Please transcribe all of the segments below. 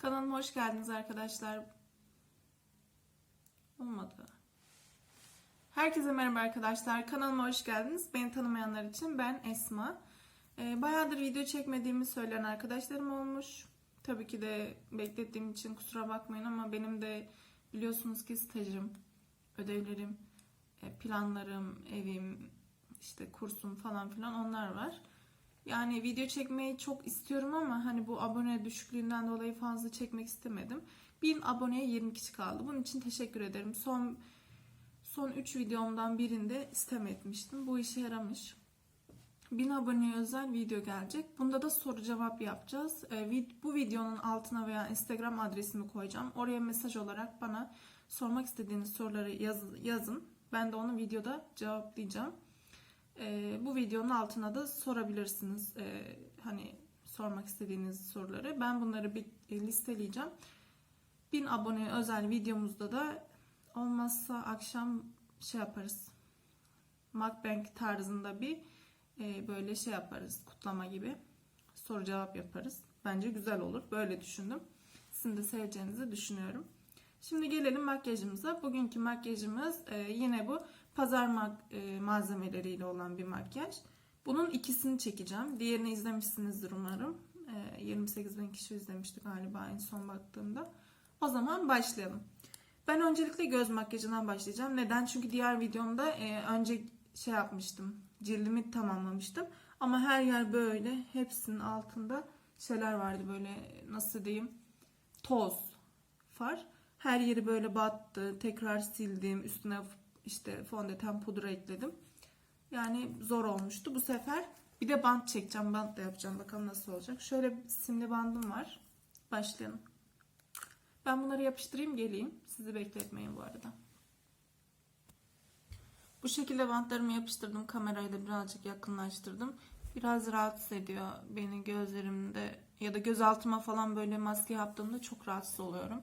Kanalıma hoş geldiniz arkadaşlar. Olmadı. Herkese merhaba arkadaşlar. Kanalıma hoş geldiniz. Beni tanımayanlar için ben Esma. Ee, bayağıdır video çekmediğimi söyleyen arkadaşlarım olmuş. Tabii ki de beklettiğim için kusura bakmayın ama benim de biliyorsunuz ki stajım, ödevlerim, e, planlarım, evim, işte kursum falan filan onlar var. Yani video çekmeyi çok istiyorum ama hani bu abone düşüklüğünden dolayı fazla çekmek istemedim. 1000 aboneye 20 kişi kaldı. Bunun için teşekkür ederim. Son son 3 videomdan birinde istem etmiştim. Bu işe yaramış. 1000 aboneye özel video gelecek. Bunda da soru cevap yapacağız. Ee, bu videonun altına veya Instagram adresimi koyacağım. Oraya mesaj olarak bana sormak istediğiniz soruları yaz- yazın. Ben de onu videoda cevaplayacağım. Ee, bu videonun altına da sorabilirsiniz. Ee, hani sormak istediğiniz soruları. Ben bunları bir e, listeleyeceğim. 1000 abone özel videomuzda da olmazsa akşam şey yaparız. Mukbang tarzında bir e, böyle şey yaparız. Kutlama gibi. Soru cevap yaparız. Bence güzel olur. Böyle düşündüm. Sizin de seveceğinizi düşünüyorum. Şimdi gelelim makyajımıza. Bugünkü makyajımız e, yine bu pazar e, malzemeleriyle olan bir makyaj. Bunun ikisini çekeceğim. Diğerini izlemişsinizdir umarım. E, 28 bin kişi izlemişti galiba en son baktığımda. O zaman başlayalım. Ben öncelikle göz makyajından başlayacağım. Neden? Çünkü diğer videomda e, önce şey yapmıştım. Cildimi tamamlamıştım. Ama her yer böyle. Hepsinin altında şeyler vardı böyle nasıl diyeyim toz far. Her yeri böyle battı. Tekrar sildim. Üstüne işte fondöten pudra ekledim. Yani zor olmuştu. Bu sefer bir de bant çekeceğim. Bant da yapacağım. Bakalım nasıl olacak. Şöyle simli bandım var. Başlayalım. Ben bunları yapıştırayım geleyim. Sizi bekletmeyin bu arada. Bu şekilde bantlarımı yapıştırdım. Kamerayı da birazcık yakınlaştırdım. Biraz rahatsız ediyor beni gözlerimde ya da göz altıma falan böyle maske yaptığımda çok rahatsız oluyorum.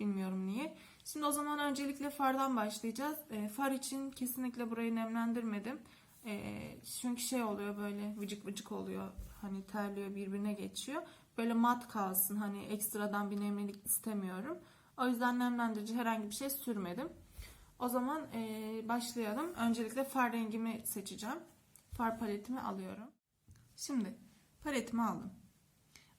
Bilmiyorum niye. Şimdi o zaman öncelikle fardan başlayacağız. E, far için kesinlikle burayı nemlendirmedim. E, çünkü şey oluyor böyle vıcık vıcık oluyor. Hani terliyor birbirine geçiyor. Böyle mat kalsın hani ekstradan bir nemlilik istemiyorum. O yüzden nemlendirici herhangi bir şey sürmedim. O zaman e, başlayalım. Öncelikle far rengimi seçeceğim. Far paletimi alıyorum. Şimdi paletimi aldım.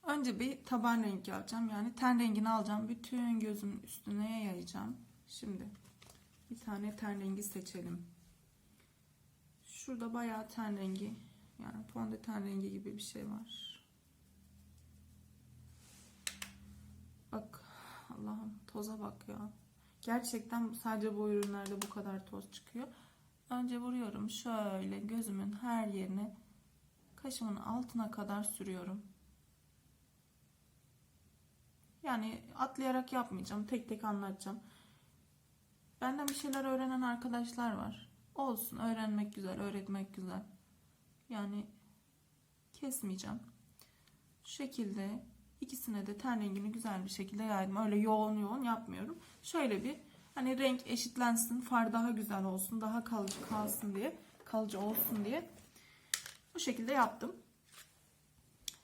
Önce bir taban rengi alacağım. Yani ten rengini alacağım. Bütün gözümün üstüne yayacağım. Şimdi bir tane ten rengi seçelim. Şurada bayağı ten rengi yani fondöten rengi gibi bir şey var. Bak Allah'ım toza bak ya. Gerçekten sadece bu ürünlerde bu kadar toz çıkıyor. Önce vuruyorum şöyle gözümün her yerine kaşımın altına kadar sürüyorum. Yani atlayarak yapmayacağım. Tek tek anlatacağım. Benden bir şeyler öğrenen arkadaşlar var. Olsun. Öğrenmek güzel. Öğretmek güzel. Yani kesmeyeceğim. Şu şekilde ikisine de ten rengini güzel bir şekilde yaydım. Öyle yoğun yoğun yapmıyorum. Şöyle bir hani renk eşitlensin. Far daha güzel olsun. Daha kalıcı kalsın diye. Kalıcı olsun diye. Bu şekilde yaptım.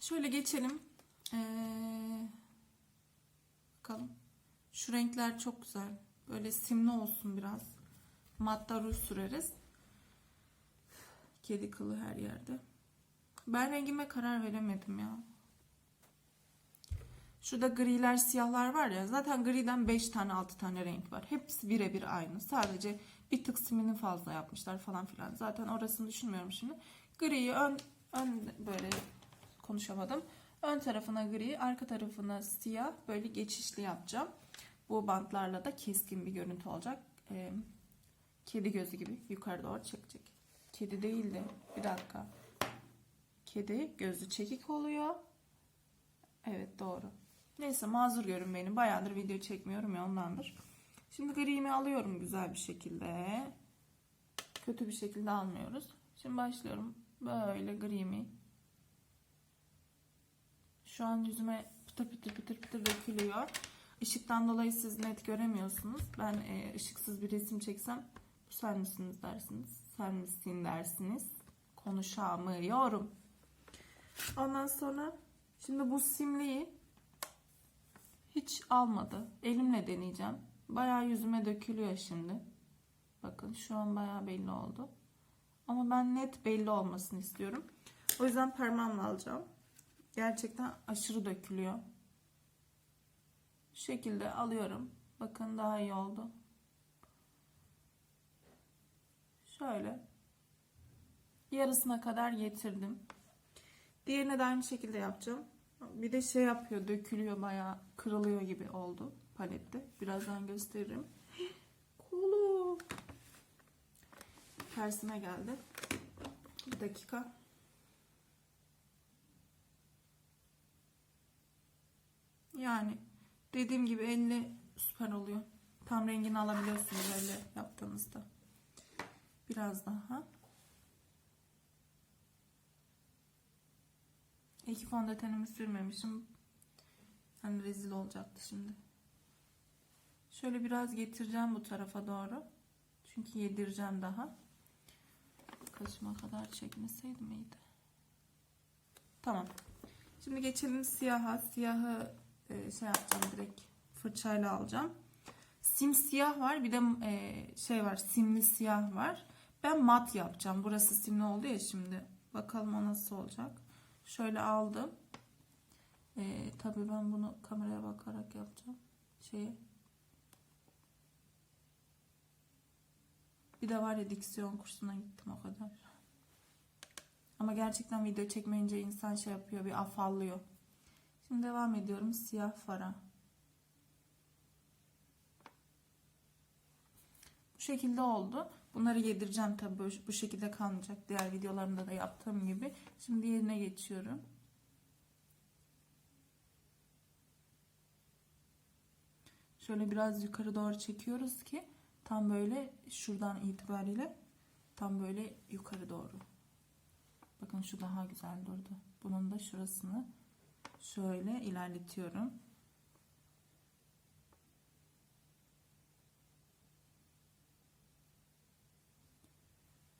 Şöyle geçelim. Ee, bakalım. Şu renkler çok güzel. Böyle simli olsun biraz. Matta ruj süreriz. Kedi kılı her yerde. Ben rengime karar veremedim ya. Şurada griler, siyahlar var ya. Zaten griden 5 tane 6 tane renk var. Hepsi birebir aynı. Sadece bir tık simini fazla yapmışlar falan filan. Zaten orasını düşünmüyorum şimdi. Griyi ön, ön böyle konuşamadım. Ön tarafına gri, arka tarafına siyah böyle geçişli yapacağım. Bu bantlarla da keskin bir görüntü olacak. Ee, kedi gözü gibi yukarı doğru çekecek. Kedi değil de bir dakika. Kedi gözü çekik oluyor. Evet doğru. Neyse mazur görün beni. Bayağıdır video çekmiyorum ya ondandır. Şimdi gri'mi alıyorum güzel bir şekilde. Kötü bir şekilde almıyoruz. Şimdi başlıyorum. Böyle gri'mi. Şu an yüzüme pıtır pıtır pıtır pıtır dökülüyor. Işıktan dolayı siz net göremiyorsunuz. Ben e, ışıksız bir resim çeksem bu sen misiniz dersiniz. Sen misin dersiniz. Konuşamıyorum. Ondan sonra şimdi bu simliği hiç almadı. Elimle deneyeceğim. Bayağı yüzüme dökülüyor şimdi. Bakın şu an bayağı belli oldu. Ama ben net belli olmasını istiyorum. O yüzden parmağımla alacağım. Gerçekten aşırı dökülüyor. Şu şekilde alıyorum. Bakın daha iyi oldu. Şöyle. Yarısına kadar getirdim. Diğerine de aynı şekilde yapacağım. Bir de şey yapıyor, dökülüyor bayağı kırılıyor gibi oldu palette. Birazdan gösteririm. Kolu. Tersine geldi. Bir dakika. Yani dediğim gibi elle süper oluyor. Tam rengini alabiliyorsunuz öyle yaptığınızda. Biraz daha. İki fondötenimi sürmemişim. Hani rezil olacaktı şimdi. Şöyle biraz getireceğim bu tarafa doğru. Çünkü yedireceğim daha. Kaşıma kadar çekmeseydim iyiydi. Tamam. Şimdi geçelim siyaha. Siyahı şey yapacağım direkt fırçayla alacağım. Simsiyah var bir de e, şey var simli siyah var. Ben mat yapacağım. Burası simli oldu ya şimdi. Bakalım o nasıl olacak. Şöyle aldım. E, tabii ben bunu kameraya bakarak yapacağım. Şeye. Bir de var ya diksiyon kursuna gittim o kadar. Ama gerçekten video çekmeyince insan şey yapıyor bir afallıyor. Şimdi devam ediyorum siyah fara. Bu şekilde oldu. Bunları yedireceğim tabii bu, bu şekilde kalmayacak. Diğer videolarımda da yaptığım gibi. Şimdi yerine geçiyorum. Şöyle biraz yukarı doğru çekiyoruz ki tam böyle şuradan itibariyle tam böyle yukarı doğru. Bakın şu daha güzel durdu. Bunun da şurasını şöyle ilerletiyorum.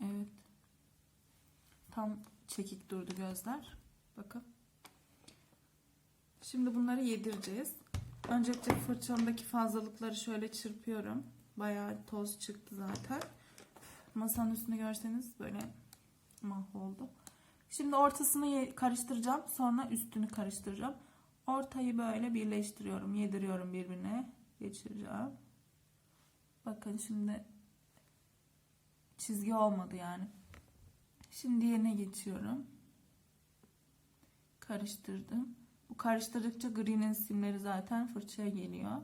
Evet. Tam çekik durdu gözler. Bakın. Şimdi bunları yedireceğiz. Öncelikle fırçamdaki fazlalıkları şöyle çırpıyorum. Bayağı toz çıktı zaten. Masanın üstünü görseniz böyle mahvoldu. Şimdi ortasını karıştıracağım. Sonra üstünü karıştıracağım. Ortayı böyle birleştiriyorum. Yediriyorum birbirine. Geçireceğim. Bakın şimdi çizgi olmadı yani. Şimdi yerine geçiyorum. Karıştırdım. Bu karıştırdıkça green'in simleri zaten fırçaya geliyor.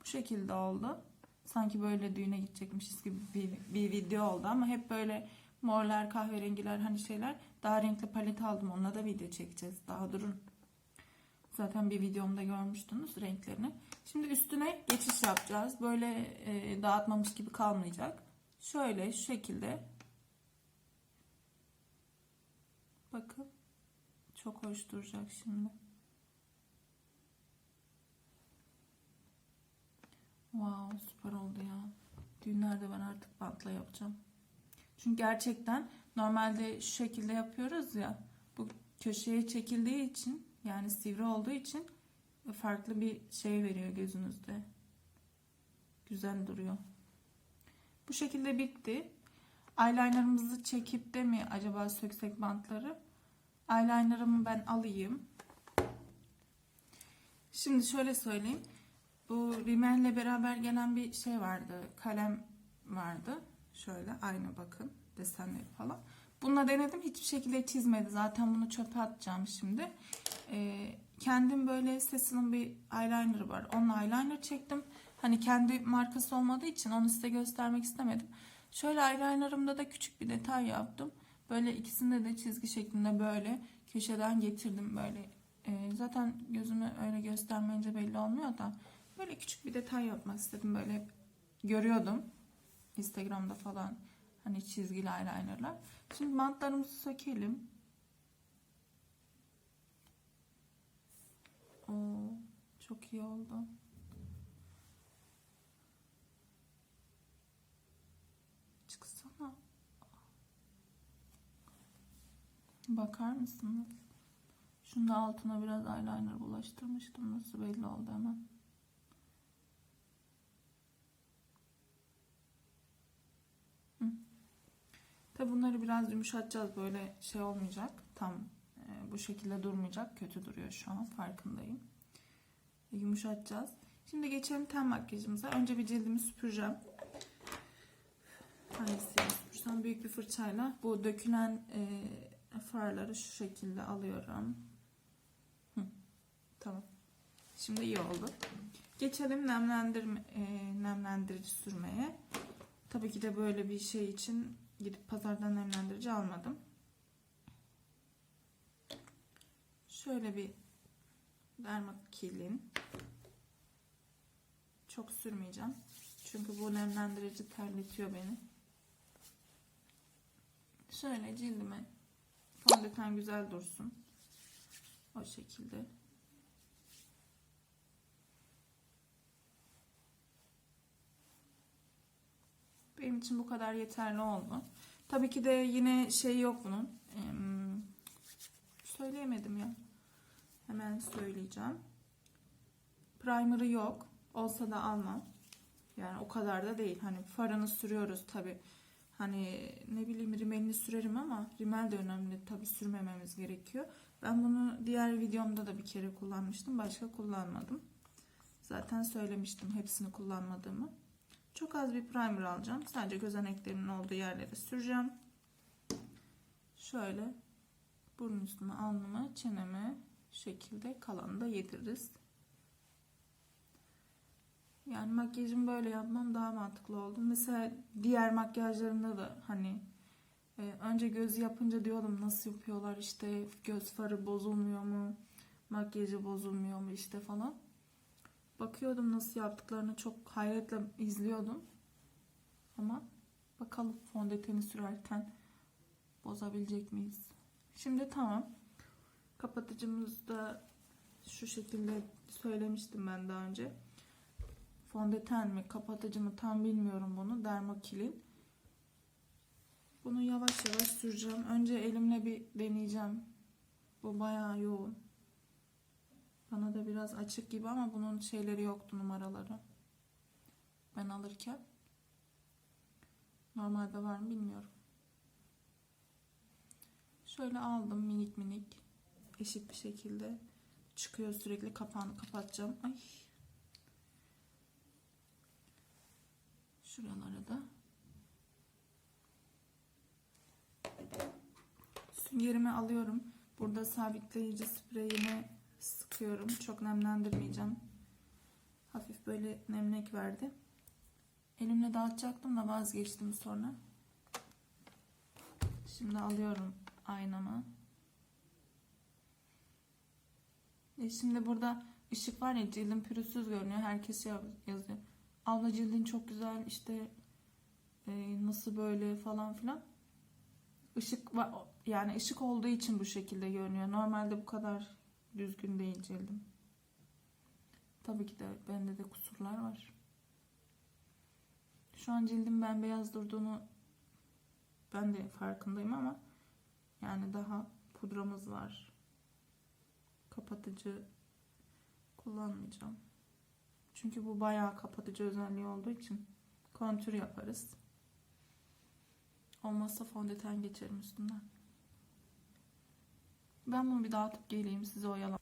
Bu şekilde oldu. Sanki böyle düğüne gidecekmişiz gibi bir, bir video oldu ama hep böyle morlar, kahverengiler hani şeyler. Daha renkli palet aldım. Onunla da video çekeceğiz. Daha durun. Zaten bir videomda görmüştünüz renklerini. Şimdi üstüne geçiş yapacağız. Böyle e, dağıtmamış gibi kalmayacak. Şöyle şu şekilde. Bakın. Çok hoş duracak şimdi. Wow süper oldu ya. Düğünlerde ben artık bantla yapacağım. Çünkü gerçekten normalde şu şekilde yapıyoruz ya. Bu köşeye çekildiği için yani sivri olduğu için farklı bir şey veriyor gözünüzde. Güzel duruyor. Bu şekilde bitti. Eyelinerımızı çekip de mi acaba söksek bantları? Eyelinerımı ben alayım. Şimdi şöyle söyleyeyim. Bu rimelle beraber gelen bir şey vardı. Kalem vardı. Şöyle aynı bakın desenleri falan. Bununla denedim hiçbir şekilde çizmedi. Zaten bunu çöpe atacağım şimdi. Ee, kendim böyle sesinin bir eyeliner var. Onunla eyeliner çektim. Hani kendi markası olmadığı için onu size göstermek istemedim. Şöyle eyelinerımda da küçük bir detay yaptım. Böyle ikisinde de çizgi şeklinde böyle köşeden getirdim böyle. Ee, zaten gözümü öyle göstermeyince belli olmuyor da böyle küçük bir detay yapmak istedim. Böyle görüyordum Instagram'da falan hani çizgili eyelinerlar. Şimdi bantlarımızı sökelim. Oo, çok iyi oldu. Çıksana. Bakar mısınız? Şunu da altına biraz eyeliner bulaştırmıştım. Nasıl belli oldu hemen. Hı. Tabi bunları biraz yumuşatacağız. Böyle şey olmayacak. Tam e, bu şekilde durmayacak. Kötü duruyor şu an. Farkındayım. E, yumuşatacağız. Şimdi geçelim ten makyajımıza. Önce bir cildimi süpüreceğim. Hangisiyle süpürsem büyük bir fırçayla bu dökülen e, farları şu şekilde alıyorum. Hı, tamam. Şimdi iyi oldu. Geçelim nemlendirme, e, nemlendirici sürmeye. Tabii ki de böyle bir şey için gidip pazardan nemlendirici almadım. Şöyle bir dermakilin. Çok sürmeyeceğim. Çünkü bu nemlendirici terletiyor beni. Şöyle cildime fondöten güzel dursun. O şekilde. Benim için bu kadar yeterli oldu. Tabii ki de yine şey yok bunun. Em, söyleyemedim ya. Hemen söyleyeceğim. Primer'ı yok. Olsa da almam. Yani o kadar da değil. Hani farını sürüyoruz tabii. Hani ne bileyim rimelini sürerim ama rimel de önemli. Tabii sürmememiz gerekiyor. Ben bunu diğer videomda da bir kere kullanmıştım. Başka kullanmadım. Zaten söylemiştim hepsini kullanmadığımı. Çok az bir primer alacağım. Sadece gözeneklerimin olduğu yerlere süreceğim. Şöyle burun üstüme, alnıma, çeneme şekilde kalanı da yediririz. Yani makyajımı böyle yapmam daha mantıklı oldu. Mesela diğer makyajlarımda da hani e, önce gözü yapınca diyordum nasıl yapıyorlar işte göz farı bozulmuyor mu? Makyajı bozulmuyor mu işte falan. Bakıyordum nasıl yaptıklarını çok hayretle izliyordum. Ama bakalım fondöteni sürerken bozabilecek miyiz? Şimdi tamam. Kapatıcımız da şu şekilde söylemiştim ben daha önce. Fondöten mi kapatıcı mı tam bilmiyorum bunu. Dermakilin. Bunu yavaş yavaş süreceğim. Önce elimle bir deneyeceğim. Bu bayağı yoğun. Bana da biraz açık gibi ama bunun şeyleri yoktu numaraları. Ben alırken. Normalde var mı bilmiyorum. Şöyle aldım minik minik. Eşit bir şekilde. Çıkıyor sürekli kapağını kapatacağım. Ay. Şuralara da. Süngerimi alıyorum. Burada sabitleyici spreyimi sıkıyorum. Çok nemlendirmeyeceğim. Hafif böyle nemlek verdi. Elimle dağıtacaktım da vazgeçtim sonra. Şimdi alıyorum aynamı. E şimdi burada ışık var ya cildim pürüzsüz görünüyor. Herkes şey yazıyor. Abla cildin çok güzel işte e, nasıl böyle falan filan. Işık var yani ışık olduğu için bu şekilde görünüyor. Normalde bu kadar düzgün değil cildim. Tabii ki de bende de kusurlar var. Şu an cildim bembeyaz durduğunu ben de farkındayım ama yani daha pudramız var. Kapatıcı kullanmayacağım. Çünkü bu bayağı kapatıcı özelliği olduğu için kontür yaparız. Olmazsa fondöten geçerim üstünden. Ben bunu bir dağıtıp geleyim size oyalam.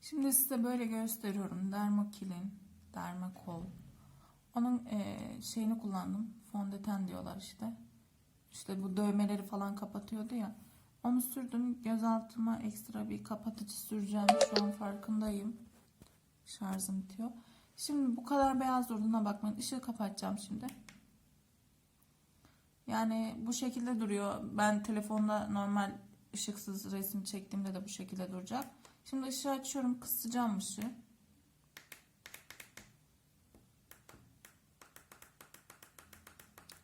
Şimdi size böyle gösteriyorum. Dermakilin, Dermakol. Onun e, şeyini kullandım. Fondöten diyorlar işte. İşte bu dövmeleri falan kapatıyordu ya. Onu sürdüm. Göz altıma ekstra bir kapatıcı süreceğim. Şu an farkındayım. Şarjım bitiyor. Şimdi bu kadar beyaz durduğuna bakmayın. Işığı kapatacağım şimdi. Yani bu şekilde duruyor. Ben telefonda normal ışıksız resim çektiğimde de bu şekilde duracak. Şimdi ışığı açıyorum. Kısacağım ışığı.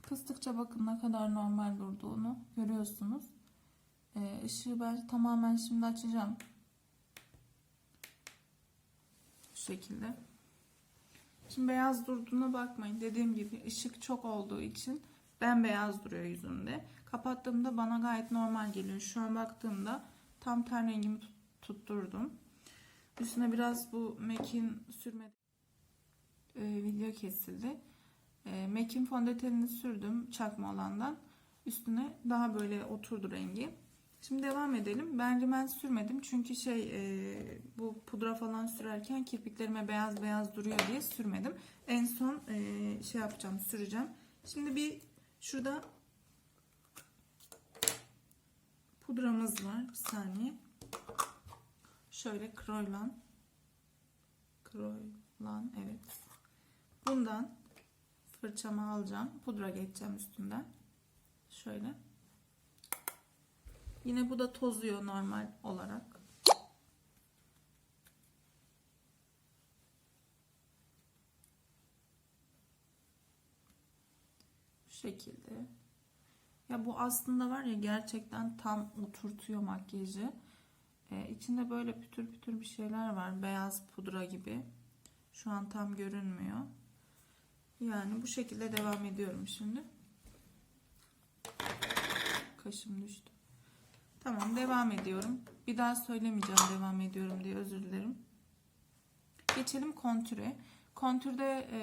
Kıstıkça bakın ne kadar normal durduğunu görüyorsunuz. Ee, ışığı ben tamamen şimdi açacağım. Şu şekilde. Şimdi beyaz durduğuna bakmayın. Dediğim gibi ışık çok olduğu için bembeyaz duruyor yüzümde. Kapattığımda bana gayet normal geliyor. Şu an baktığımda tam ten rengimi tutturdum. Üstüne biraz bu MAC'in sürme e, video kesildi. E, MAC'in fondötenini sürdüm çakma olandan. Üstüne daha böyle oturdu rengi. Şimdi devam edelim. Ben rimel sürmedim çünkü şey e, bu pudra falan sürerken kirpiklerime beyaz beyaz duruyor diye sürmedim. En son e, şey yapacağım süreceğim. Şimdi bir şurada pudramız var. Bir saniye. Şöyle kroylan. Kroylan evet. Bundan fırçamı alacağım. Pudra geçeceğim üstünden. Şöyle. Yine bu da tozuyor normal olarak. Bu şekilde. Ya bu aslında var ya gerçekten tam oturtuyor makyajı. Ee, içinde böyle pütür pütür bir şeyler var. Beyaz pudra gibi. Şu an tam görünmüyor. Yani bu şekilde devam ediyorum şimdi. Kaşım düştü. Tamam devam ediyorum. Bir daha söylemeyeceğim devam ediyorum diye özür dilerim. Geçelim kontüre. Kontürde e,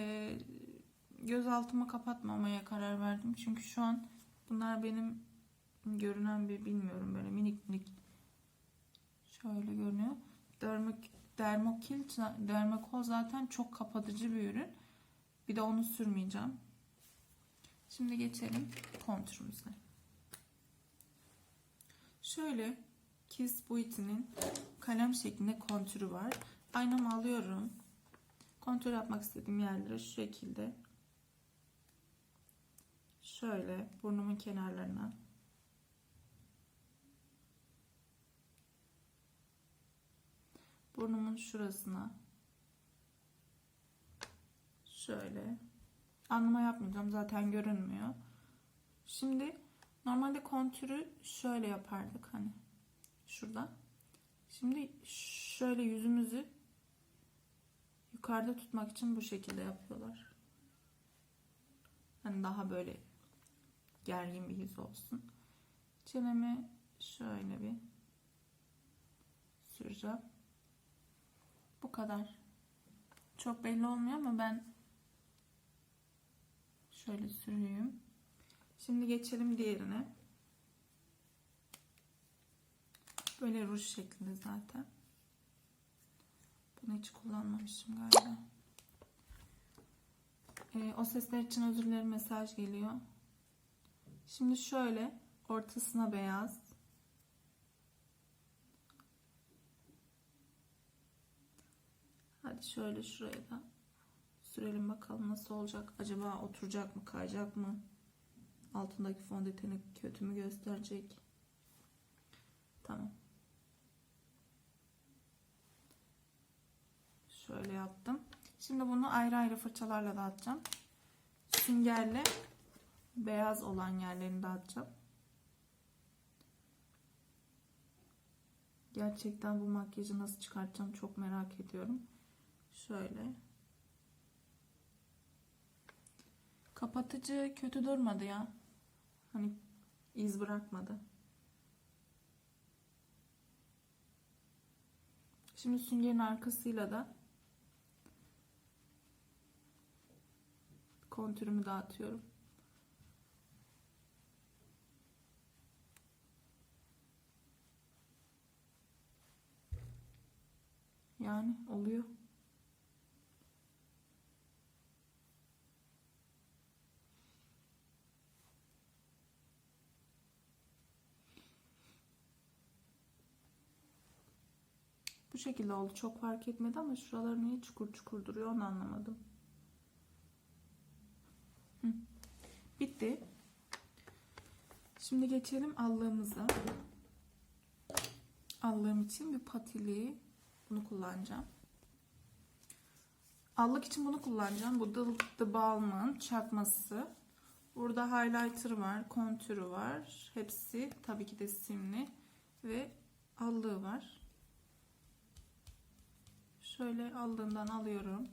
göz altımı kapatmamaya karar verdim. Çünkü şu an bunlar benim görünen bir bilmiyorum böyle minik minik şöyle görünüyor. Dermok, dermokil, dermokol zaten çok kapatıcı bir ürün. Bir de onu sürmeyeceğim. Şimdi geçelim kontürümüze. Şöyle Kiss Beauty'nin kalem şeklinde kontürü var. Aynamı alıyorum. Kontür yapmak istediğim yerlere şu şekilde. Şöyle burnumun kenarlarına. Burnumun şurasına. Şöyle. Anlama yapmayacağım. Zaten görünmüyor. Şimdi Normalde kontürü şöyle yapardık hani. Şurada. Şimdi şöyle yüzümüzü yukarıda tutmak için bu şekilde yapıyorlar. Hani daha böyle gergin bir yüz olsun. Çenemi şöyle bir süreceğim. Bu kadar. Çok belli olmuyor ama ben şöyle sürüyüm. Şimdi geçelim diğerine. Böyle ruj şeklinde zaten. Bunu hiç kullanmamışım galiba. Ee, o sesler için özür dilerim mesaj geliyor. Şimdi şöyle ortasına beyaz. Hadi şöyle şuraya da sürelim bakalım nasıl olacak. Acaba oturacak mı kayacak mı? altındaki fondöteni kötü mü gösterecek? Tamam. Şöyle yaptım. Şimdi bunu ayrı ayrı fırçalarla dağıtacağım. Süngerle beyaz olan yerlerini dağıtacağım. Gerçekten bu makyajı nasıl çıkartacağım çok merak ediyorum. Şöyle. Kapatıcı kötü durmadı ya. Hani iz bırakmadı. Şimdi süngerin arkasıyla da kontürümü dağıtıyorum. Yani oluyor. Bu şekilde oldu. Çok fark etmedi ama şuraları niye çukur çukur duruyor onu anlamadım. Hı. Bitti. Şimdi geçelim allığımıza. Allığım için bir patili bunu kullanacağım. Allık için bunu kullanacağım. Bu The, Balm'ın çakması. Burada highlighter var, kontürü var. Hepsi tabii ki de simli ve allığı var. Şöyle aldığından alıyorum.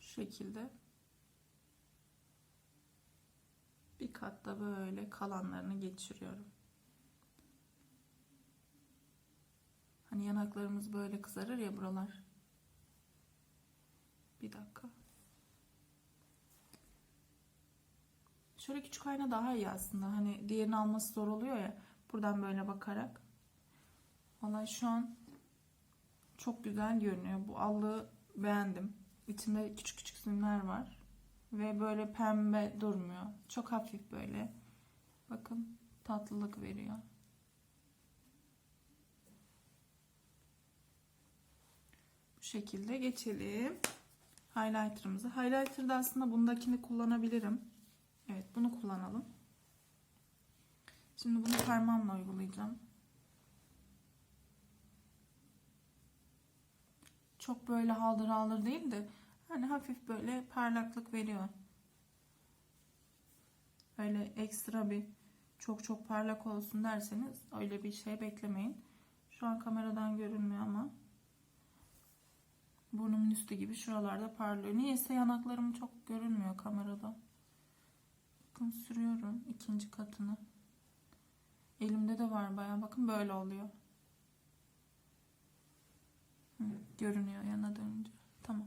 şekilde bir katta böyle kalanlarını geçiriyorum. Hani yanaklarımız böyle kızarır ya buralar. Bir dakika. Şöyle küçük ayna daha iyi aslında. Hani diğerini alması zor oluyor ya. Buradan böyle bakarak. Vallahi şu an çok güzel görünüyor. Bu allığı beğendim. İçinde küçük küçük simler var. Ve böyle pembe durmuyor. Çok hafif böyle. Bakın tatlılık veriyor. Bu şekilde geçelim. Highlighter'ımızı. Highlighter'da aslında bundakini kullanabilirim. Evet bunu kullanalım. Şimdi bunu parmağımla uygulayacağım. Çok böyle haldır haldır değil de hani hafif böyle parlaklık veriyor. Öyle ekstra bir çok çok parlak olsun derseniz öyle bir şey beklemeyin. Şu an kameradan görünmüyor ama burnumun üstü gibi şuralarda parlıyor. Niyeyse yanaklarım çok görünmüyor kamerada. Bakın sürüyorum ikinci katını. Elimde de var baya bakın böyle oluyor. Hı, görünüyor yana dönünce. Tamam.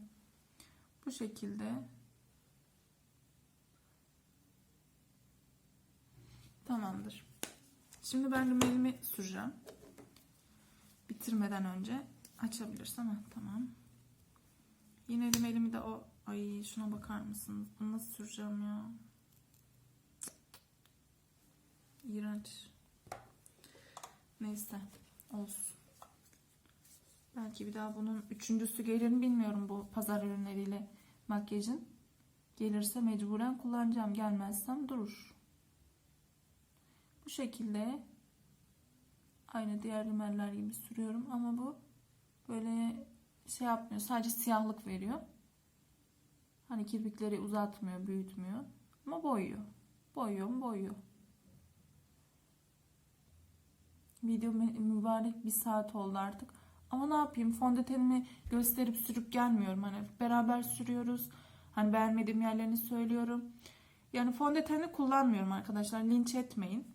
Bu şekilde tamamdır. Şimdi ben rimelimi süreceğim. Bitirmeden önce açabilirsem. Ha, tamam. Yine rimelimi de o ay şuna bakar mısınız? Bunu nasıl süreceğim ya? İğrenç. Neyse. Olsun. Belki bir daha bunun üçüncüsü gelir mi bilmiyorum bu pazar ürünleriyle makyajın. Gelirse mecburen kullanacağım. Gelmezsem durur. Bu şekilde aynı diğer rimeller gibi sürüyorum ama bu böyle şey yapmıyor. Sadece siyahlık veriyor. Hani kirpikleri uzatmıyor, büyütmüyor. Ama boyuyor. Boyuyor? Boyuyor. Video mü- mübarek bir saat oldu artık. Ama ne yapayım fondötenimi gösterip sürüp gelmiyorum. Hani beraber sürüyoruz. Hani beğenmediğim yerlerini söylüyorum. Yani fondöteni kullanmıyorum arkadaşlar. Linç etmeyin.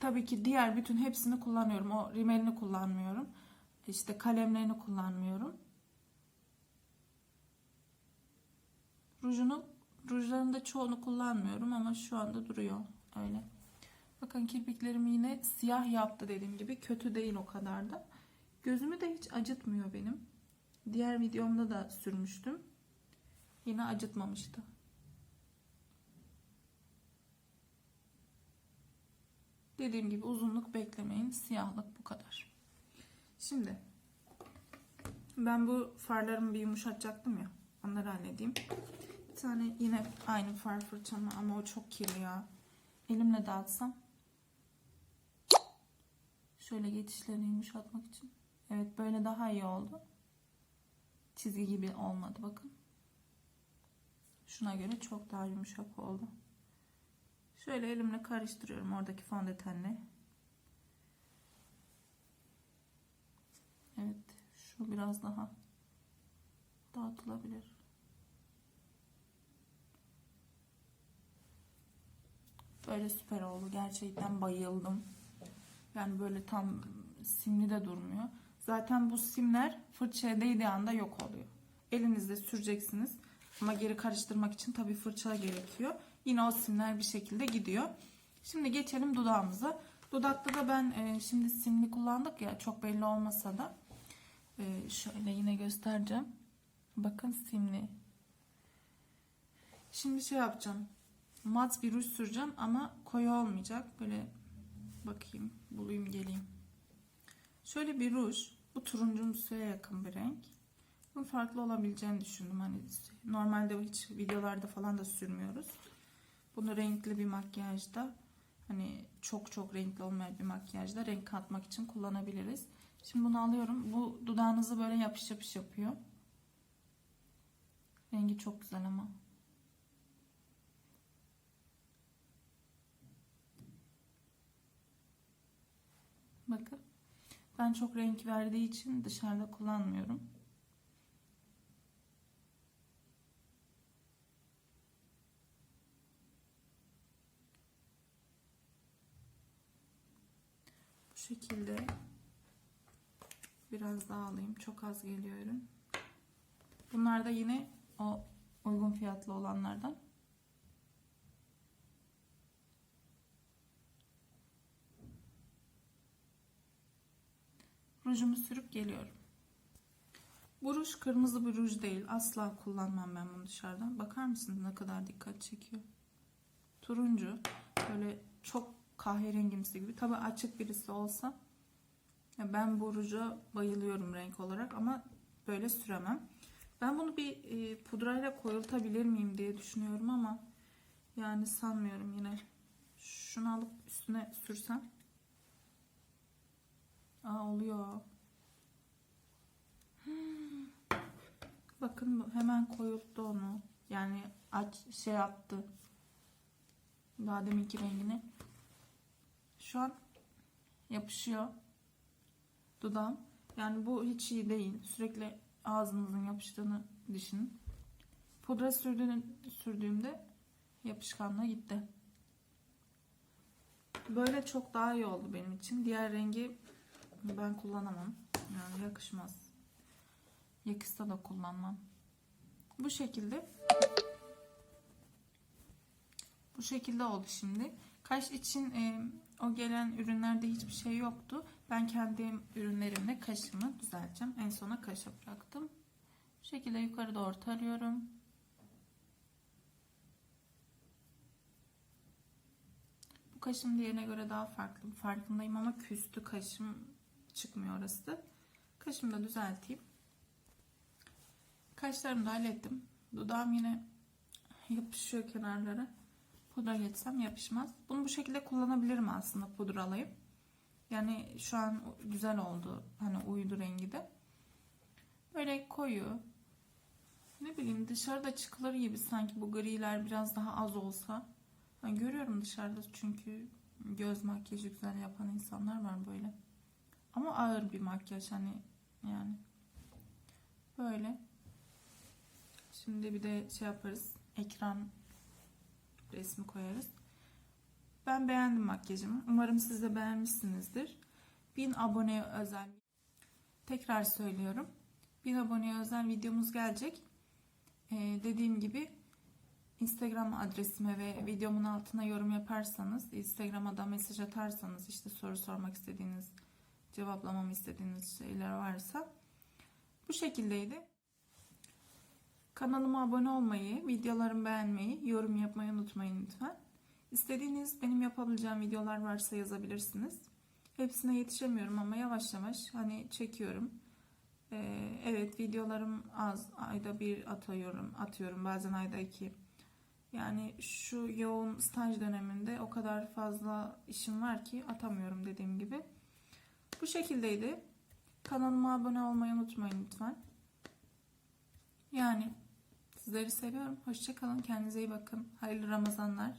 Tabii ki diğer bütün hepsini kullanıyorum. O rimelini kullanmıyorum. İşte kalemlerini kullanmıyorum. Rujunu, rujların da çoğunu kullanmıyorum ama şu anda duruyor öyle. Bakın kirpiklerimi yine siyah yaptı dediğim gibi. Kötü değil o kadar da. Gözümü de hiç acıtmıyor benim. Diğer videomda da sürmüştüm. Yine acıtmamıştı. Dediğim gibi uzunluk beklemeyin. Siyahlık bu kadar. Şimdi ben bu farlarımı bir yumuşatacaktım ya. Onları halledeyim. Bir tane yine aynı far fırçamı ama o çok kirli ya. Elimle dağıtsam. Şöyle geçişlerini yumuşatmak için. Evet böyle daha iyi oldu. Çizgi gibi olmadı bakın. Şuna göre çok daha yumuşak oldu. Şöyle elimle karıştırıyorum oradaki fondötenle. Evet şu biraz daha dağıtılabilir. Böyle süper oldu. Gerçekten bayıldım. Yani böyle tam simli de durmuyor. Zaten bu simler fırçaya değdiği anda yok oluyor. Elinizde süreceksiniz. Ama geri karıştırmak için tabii fırça gerekiyor. Yine o simler bir şekilde gidiyor. Şimdi geçelim dudağımıza. Dudakta da ben e, şimdi simli kullandık ya çok belli olmasa da e, şöyle yine göstereceğim. Bakın simli. Şimdi şey yapacağım. Mat bir ruj süreceğim ama koyu olmayacak. Böyle bakayım bulayım geleyim. Şöyle bir ruj. Bu turuncumsuya yakın bir renk. Bunun farklı olabileceğini düşündüm. Hani normalde hiç videolarda falan da sürmüyoruz. Bunu renkli bir makyajda hani çok çok renkli olmayan bir makyajda renk katmak için kullanabiliriz. Şimdi bunu alıyorum. Bu dudağınızı böyle yapış yapış yapıyor. Rengi çok güzel ama. Bakın. Ben çok renk verdiği için dışarıda kullanmıyorum. Bu şekilde biraz daha alayım. Çok az geliyor ürün. Bunlar da yine o uygun fiyatlı olanlardan. Rujumu sürüp geliyorum. Bu ruj kırmızı bir ruj değil. Asla kullanmam ben bunu dışarıdan. Bakar mısınız ne kadar dikkat çekiyor? Turuncu. Böyle çok kahverengimsi gibi. Tabi açık birisi olsa ben bu ruja bayılıyorum renk olarak ama böyle süremem. Ben bunu bir e, pudrayla koyultabilir miyim diye düşünüyorum ama yani sanmıyorum yine. Şunu alıp üstüne sürsem. Oluyor. Bakın hemen koyulttu onu. Yani aç şey yaptı. Daha deminki rengini. Şu an yapışıyor. Dudağım. Yani bu hiç iyi değil. Sürekli ağzınızın yapıştığını düşünün. Pudra sürdüğümde yapışkanlığı gitti. Böyle çok daha iyi oldu benim için. Diğer rengi ben kullanamam. Yani yakışmaz. Yakışsa da kullanmam. Bu şekilde bu şekilde oldu şimdi. Kaş için e, o gelen ürünlerde hiçbir şey yoktu. Ben kendi ürünlerimle kaşımı düzelteceğim. En sona kaşa bıraktım. Bu şekilde yukarı doğru tarıyorum. Bu kaşım diğerine göre daha farklı. Farkındayım ama küstü kaşım çıkmıyor orası da. Kaşımı da düzelteyim. Kaşlarımı da hallettim. Dudağım yine yapışıyor kenarlara. Pudra geçsem yapışmaz. Bunu bu şekilde kullanabilirim aslında pudralayıp. Yani şu an güzel oldu. Hani uydu rengi de. Böyle koyu. Ne bileyim dışarıda çıkılır gibi sanki bu griler biraz daha az olsa. Ben görüyorum dışarıda çünkü göz makyajı güzel yapan insanlar var böyle. Ama ağır bir makyaj hani yani. Böyle. Şimdi bir de şey yaparız. Ekran resmi koyarız. Ben beğendim makyajımı. Umarım siz de beğenmişsinizdir. 1000 aboneye özel tekrar söylüyorum. 1000 aboneye özel videomuz gelecek. Ee, dediğim gibi Instagram adresime ve videomun altına yorum yaparsanız, Instagram'a da mesaj atarsanız işte soru sormak istediğiniz, cevaplamamı istediğiniz şeyler varsa bu şekildeydi. Kanalıma abone olmayı, videolarımı beğenmeyi, yorum yapmayı unutmayın lütfen. İstediğiniz benim yapabileceğim videolar varsa yazabilirsiniz. Hepsine yetişemiyorum ama yavaş yavaş hani çekiyorum. Ee, evet videolarım az. Ayda bir atıyorum. Atıyorum bazen ayda iki. Yani şu yoğun staj döneminde o kadar fazla işim var ki atamıyorum dediğim gibi. Bu şekildeydi. Kanalıma abone olmayı unutmayın lütfen. Yani sizleri seviyorum. Hoşçakalın. Kendinize iyi bakın. Hayırlı Ramazanlar.